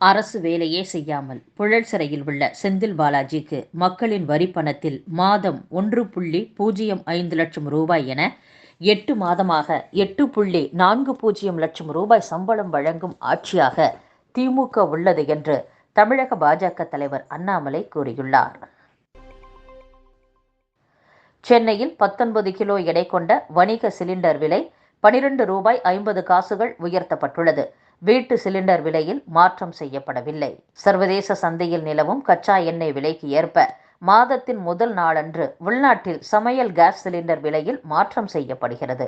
அரசு வேலையே செய்யாமல் புழல் சிறையில் உள்ள செந்தில் பாலாஜிக்கு மக்களின் வரி பணத்தில் மாதம் ஒன்று புள்ளி பூஜ்ஜியம் ஐந்து லட்சம் ரூபாய் என எட்டு மாதமாக எட்டு புள்ளி நான்கு பூஜ்ஜியம் லட்சம் ரூபாய் சம்பளம் வழங்கும் ஆட்சியாக திமுக உள்ளது என்று தமிழக பாஜக தலைவர் அண்ணாமலை கூறியுள்ளார். சென்னையில் பத்தொன்பது கிலோ எடை கொண்ட வணிக சிலிண்டர் விலை பனிரெண்டு ரூபாய் ஐம்பது காசுகள் உயர்த்தப்பட்டுள்ளது. வீட்டு சிலிண்டர் விலையில் மாற்றம் செய்யப்படவில்லை. சர்வதேச சந்தையில் நிலவும் கச்சா எண்ணெய் விலைக்கு ஏற்ப மாதத்தின் முதல் நாளன்று உள்நாட்டில் சமையல் கேஸ் சிலிண்டர் விலையில் மாற்றம் செய்யப்படுகிறது.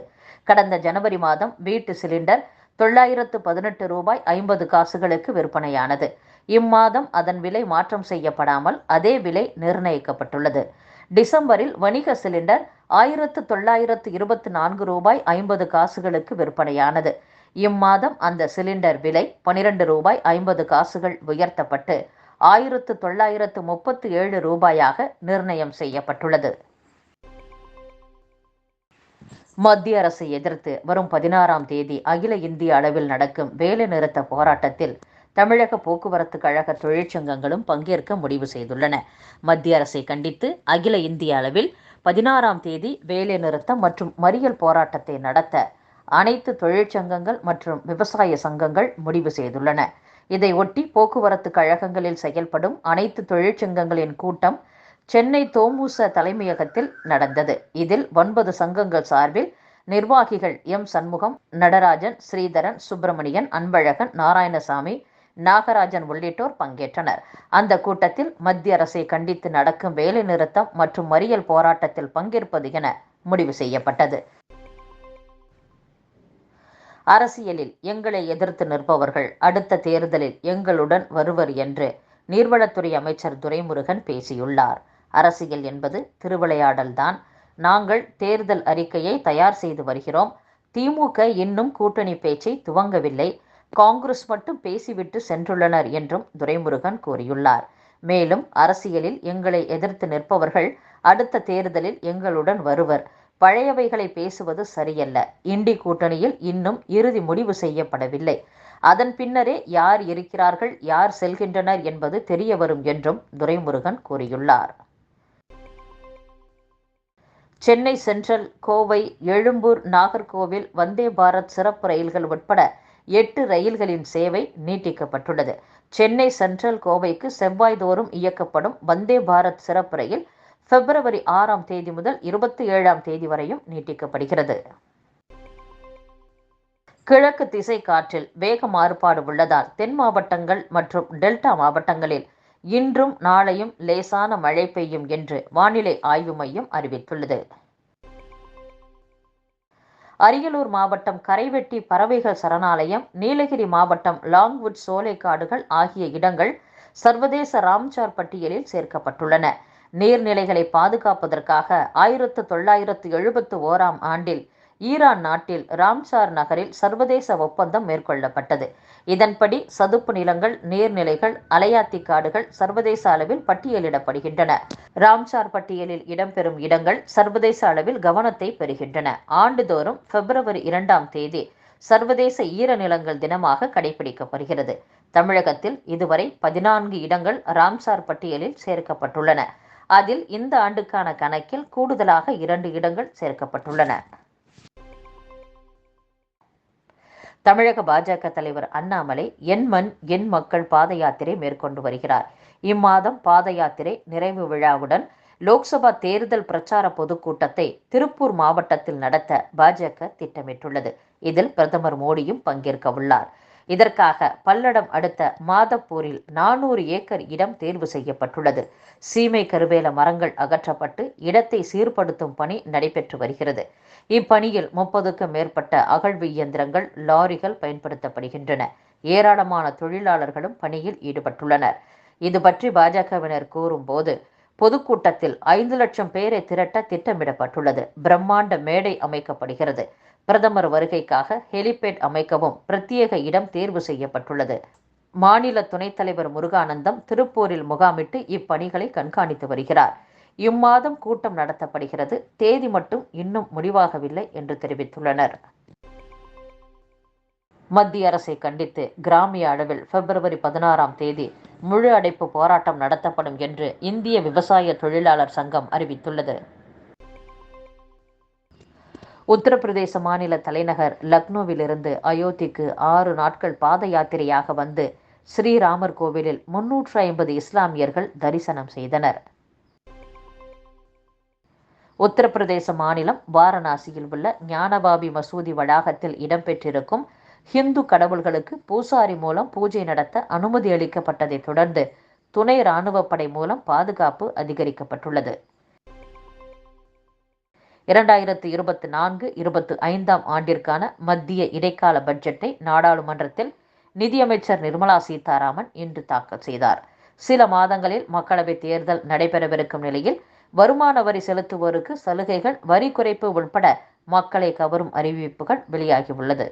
கடந்த ஜனவரி மாதம் வீட்டு சிலிண்டர் தொள்ளாயிரத்து பதினெட்டு ரூபாய் ஐம்பது காசுகளுக்கு விற்பனையானது. இம்மாதம் அதன் விலை மாற்றம் செய்யப்படாமல் அதே விலை நிர்ணயிக்கப்பட்டுள்ளது. டிசம்பரில் வணிக சிலிண்டர் ஆயிரத்து தொள்ளாயிரத்து இருபத்தி நான்கு ரூபாய் ஐம்பது காசுகளுக்கு விற்பனையானது. இம்மாதம் அந்த சிலிண்டர் விலை பனிரெண்டு ரூபாய் ஐம்பது காசுகள் உயர்த்தப்பட்டு ஆயிரத்து தொள்ளாயிரத்து முப்பத்து ஏழு ரூபாயாக நிர்ணயம் செய்யப்பட்டுள்ளது. மத்திய அரசை எதிர்த்து வரும் பதினாறாம் தேதி அகில இந்திய அளவில் நடக்கும் வேலைநிறுத்த போராட்டத்தில் தமிழக போக்குவரத்து கழக தொழிற்சங்கங்களும் பங்கேற்க முடிவு செய்துள்ளன. மத்திய அரசை கண்டித்து அகில இந்திய அளவில் பதினாறாம் தேதி வேலைநிறுத்தம் மற்றும் மறியல் போராட்டத்தை நடத்த அனைத்து தொழிற்சங்கங்கள் மற்றும் விவசாய சங்கங்கள் முடிவு செய்துள்ளன. இதை ஒட்டி போக்குவரத்து கழகங்களில் செயல்படும் அனைத்து தொழிற்சங்கங்களின் கூட்டம் சென்னை தோமூச தலைமையகத்தில் நடந்தது. இதில் ஒன்பது சங்கங்கள் சார்பில் நிர்வாகிகள் எம். சண்முகம் நடராஜன் ஸ்ரீதரன் சுப்பிரமணியன் அன்பழகன் நாராயணசாமி நாகராஜன் உள்ளிட்டோர் பங்கேற்றனர். அந்த கூட்டத்தில் மத்திய அரசை கண்டித்து நடக்கும் வேலைநிறுத்தம் மற்றும் மறியல் போராட்டத்தில் பங்கேற்பது என முடிவு செய்யப்பட்டது. அரசியலில் எங்களை எதிர்த்து நிற்பவர்கள் அடுத்த தேர்தலில் எங்களுடன் வருவர் என்று நீர்வளத்துறை அமைச்சர் துரைமுருகன் பேசியுள்ளார். அரசியல் என்பது திருவிளையாடல்தான் நாங்கள் தேர்தல் அறிக்கையை தயார் செய்து வருகிறோம். திமுக இன்னும் கூட்டணி பேச்சை துவங்கவில்லை. காங்கிரஸ் மட்டும் பேசிவிட்டு சென்றுள்ளனர் என்றும் துரைமுருகன் கூறியுள்ளார். மேலும் அரசியலில் எங்களை எதிர்த்து நிற்பவர்கள் அடுத்த தேர்தலில் எங்களுடன் வருவர். பழையவைகளை பேசுவது சரியல்ல. இண்டி கூட்டணியில் இன்னும் இறுதி முடிவு செய்யப்படவில்லை. அதன் பின்னரே யார் இருக்கிறார்கள் யார் செல்கின்றனர் என்பது தெரிய வரும் என்றும் துரைமுருகன் கூறியுள்ளார். சென்னை சென்ட்ரல் கோவை எழும்பூர் நாகர்கோவில் வந்தே பாரத் சிறப்பு ரயில்கள் உட்பட எட்டு ரயில்களின் சேவை நீட்டிக்கப்பட்டுள்ளது. சென்னை சென்ட்ரல் கோவைக்கு செவ்வாய்தோறும் இயக்கப்படும் வந்தே பாரத் சிறப்பு ரயில் பிப்ரவரி ஆறாம் தேதி முதல் இருபத்தி ஏழாம் தேதி வரையும் நீட்டிக்கப்படுகிறது. கிழக்கு திசை காற்றில் வேக மாறுபாடு உள்ளதால் தென் மாவட்டங்கள் மற்றும் டெல்டா மாவட்டங்களில் இன்றும் நாளையும் லேசான மழை பெய்யும் என்று வானிலை ஆய்வு மையம் அறிவித்துள்ளது. அரியலூர் மாவட்டம் கரைவெட்டி பறவைகள் சரணாலயம் நீலகிரி மாவட்டம் லாங்வுட் சோலைக்காடுகள் ஆகிய இடங்கள் சர்வதேச ராம்சார் பட்டியலில் சேர்க்கப்பட்டுள்ளன. நீர்நிலைகளை பாதுகாப்பதற்காக ஆயிரத்து தொள்ளாயிரத்து எழுபத்து ஓராம் ஆண்டில் ஈரான் நாட்டில் ராம்சார் நகரில் சர்வதேச ஒப்பந்தம் மேற்கொள்ளப்பட்டது. இதன்படி சதுப்பு நிலங்கள் நீர்நிலைகள் அலையாத்தி காடுகள் சர்வதேச அளவில் பட்டியலிடப்படுகின்றன. ராம்சார் பட்டியலில் இடம்பெறும் இடங்கள் சர்வதேச அளவில் கவனத்தை பெறுகின்றன. ஆண்டுதோறும் பிப்ரவரி இரண்டாம் தேதி சர்வதேச ஈரநிலங்கள் தினமாக கடைபிடிக்கப்படுகிறது. தமிழகத்தில் இதுவரை பதினான்கு இடங்கள் ராம்சார் பட்டியலில் சேர்க்கப்பட்டுள்ளன. அதில் இந்த ஆண்டுக்கான கணக்கில் கூடுதலாக இரண்டு இடங்கள் சேர்க்கப்பட்டுள்ளன. தமிழக பாஜக தலைவர் அண்ணாமலை என் மண் என் மக்கள் பாத யாத்திரை மேற்கொண்டு வருகிறார். இம்மாதம் பாத யாத்திரை நிறைவு விழாவுடன் லோக்சபா தேர்தல் பிரச்சார பொதுக்கூட்டத்தை திருப்பூர் மாவட்டத்தில் நடத்த பாஜக திட்டமிட்டுள்ளது. இதில் பிரதமர் மோடியும் பங்கேற்க உள்ளார் இதற்காக பல்லடம் அடுத்த மாதப்பூரில் நானூறு ஏக்கர் இடம் தேர்வு செய்யப்பட்டுள்ளது. சீமை கருவேல மரங்கள் அகற்றப்பட்டு இடத்தை சீர்படுத்தும் பணி நடைபெற்று வருகிறது. இப்பணியில் முப்பதுக்கும் மேற்பட்ட அகழ்வு இயந்திரங்கள் லாரிகள் பயன்படுத்தப்படுகின்றன. ஏராளமான தொழிலாளர்களும் பணியில் ஈடுபட்டுள்ளனர். இது பற்றி பாஜகவினர் கூறும்போது பொதுக்கூட்டத்தில் ஐந்து லட்சம் பேரை திரட்ட திட்டமிடப்பட்டுள்ளது. பிரம்மாண்ட மேடை அமைக்கப்படுகிறது. பிரதமர் வருகைக்காக ஹெலிபேட் அமைக்கவும் பிரத்யேக இடம் தேர்வு செய்யப்பட்டுள்ளது. மாநில துணைத் தலைவர் முருகானந்தம் திருப்பூரில் முகாமிட்டு இப்பணிகளை கண்காணித்து வருகிறார். இம்மாதம் கூட்டம் நடத்தப்படுகிறது. தேதி மட்டும் இன்னும் முடிவாகவில்லை என்று தெரிவித்துள்ளனர். மத்திய அரசை கண்டித்து கிராமிய அளவில் பிப்ரவரி பதினாறாம் தேதி முழு அடைப்பு போராட்டம் நடத்தப்படும் என்று இந்திய விவசாய தொழிலாளர் சங்கம் அறிவித்துள்ளது. உத்தரப்பிரதேச மாநில தலைநகர் லக்னோவிலிருந்து அயோத்திக்கு ஆறு நாட்கள் பாத யாத்திரையாக வந்து ஸ்ரீராமர் கோவிலில் முன்னூற்று ஐம்பது இஸ்லாமியர்கள் தரிசனம் செய்தனர். உத்தரப்பிரதேச மாநிலம் வாரணாசியில் உள்ள ஞானபாபி மசூதி வளாகத்தில் இடம்பெற்றிருக்கும் ஹிந்து கடவுள்களுக்கு பூசாரி மூலம் பூஜை நடத்த அனுமதி அளிக்கப்பட்டதைத் தொடர்ந்து துணை இராணுவப்படை மூலம் பாதுகாப்பு அதிகரிக்கப்பட்டுள்ளது. இரண்டாயிரத்து இருபத்தி நான்கு இருபத்தி ஐந்தாம் ஆண்டிற்கான மத்திய இடைக்கால பட்ஜெட்டை நாடாளுமன்றத்தில் நிதியமைச்சர் நிர்மலா சீதாராமன் இன்று தாக்கல் செய்தார். சில மாதங்களில் மக்களவைத் தேர்தல் நடைபெறவிருக்கும் நிலையில் வருமான வரி செலுத்துவோருக்கு சலுகைகள் வரி குறைப்பு உட்பட மக்களை கவரும் அறிவிப்புகள் வெளியாகியுள்ளது.